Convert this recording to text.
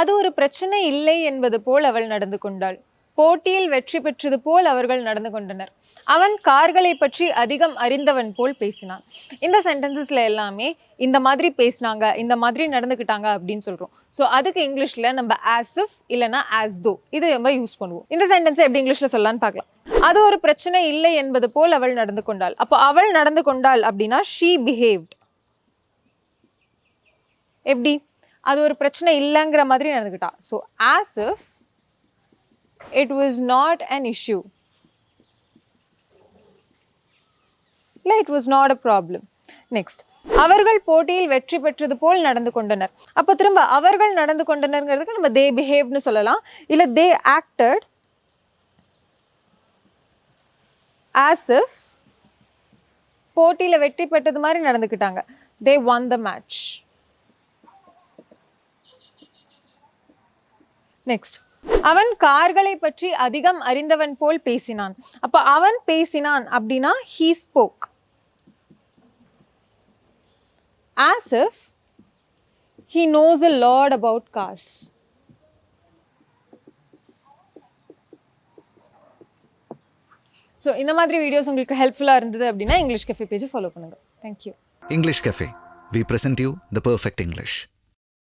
அது ஒரு பிரச்சனை இல்லை என்பது போல் அவள் நடந்து கொண்டாள். போட்டியில் வெற்றி பெற்றது போல் அவர்கள் நடந்து கொண்டனர். அவன் கார்களை பற்றி அதிகம் அறிந்தவன் போல் பேசினான். இந்த சென்டென்சஸில் எல்லாமே இந்த மாதிரி பேசினாங்க இந்த மாதிரி நடந்துக்கிட்டாங்க அப்படின்னு சொல்கிறோம் ஸோ அதுக்கு இங்கிலீஷில் நம்ம ஆஸ் இஃப் இல்லைன்னா ஆஸ் தோ இது நம்ம யூஸ் பண்ணுவோம். இந்த சென்டென்ஸை எப்படி இங்கிலீஷில் சொல்லலான்னு பார்க்கலாம். அது ஒரு பிரச்சனை இல்லை என்பது போல் அவள் நடந்து கொண்டாள். அப்போ அவள் நடந்து கொண்டாள் அப்படின்னா ஷீ பிஹேவ்ட் எப்படி? அது ஒரு பிரச்சனை இல்லைங்கிற மாதிரி நடந்துக்கிட்டா. So as if it was not an issue இல்லை it was not a problem next அவர்கள் போட்டியில் வெற்றி பெற்றது போல் நடந்து கொண்டனர். அப்போ திரும்ப அவர்கள் நடந்து கொண்டனர்ங்கிறதுக்கு நம்ம தே பிஹேவ்னு சொல்லலாம். இல்லை தே ஆக்டட் ஆஸ் இஃப் போட்டியில் வெற்றி பெற்றது மாதிரி நடந்துக்கிட்டாங்க. They won the match next அவன் கார்களை பற்றி அதிகம் அறிந்தவன் போல் பேசினான். அப்ப அவன் பேசினான் அப்படின்னா he spoke as if he knows a lot about cars so இந்த மாதிரி வீடியோஸ் உங்களுக்கு ஹெல்ப்ஃபுல்லாக இருந்தது அப்படின்னா இங்கிலீஷ் கஃபே பேஜ் ஃபாலோ பண்ணுங்கள் thank you English cafe we present you the perfect English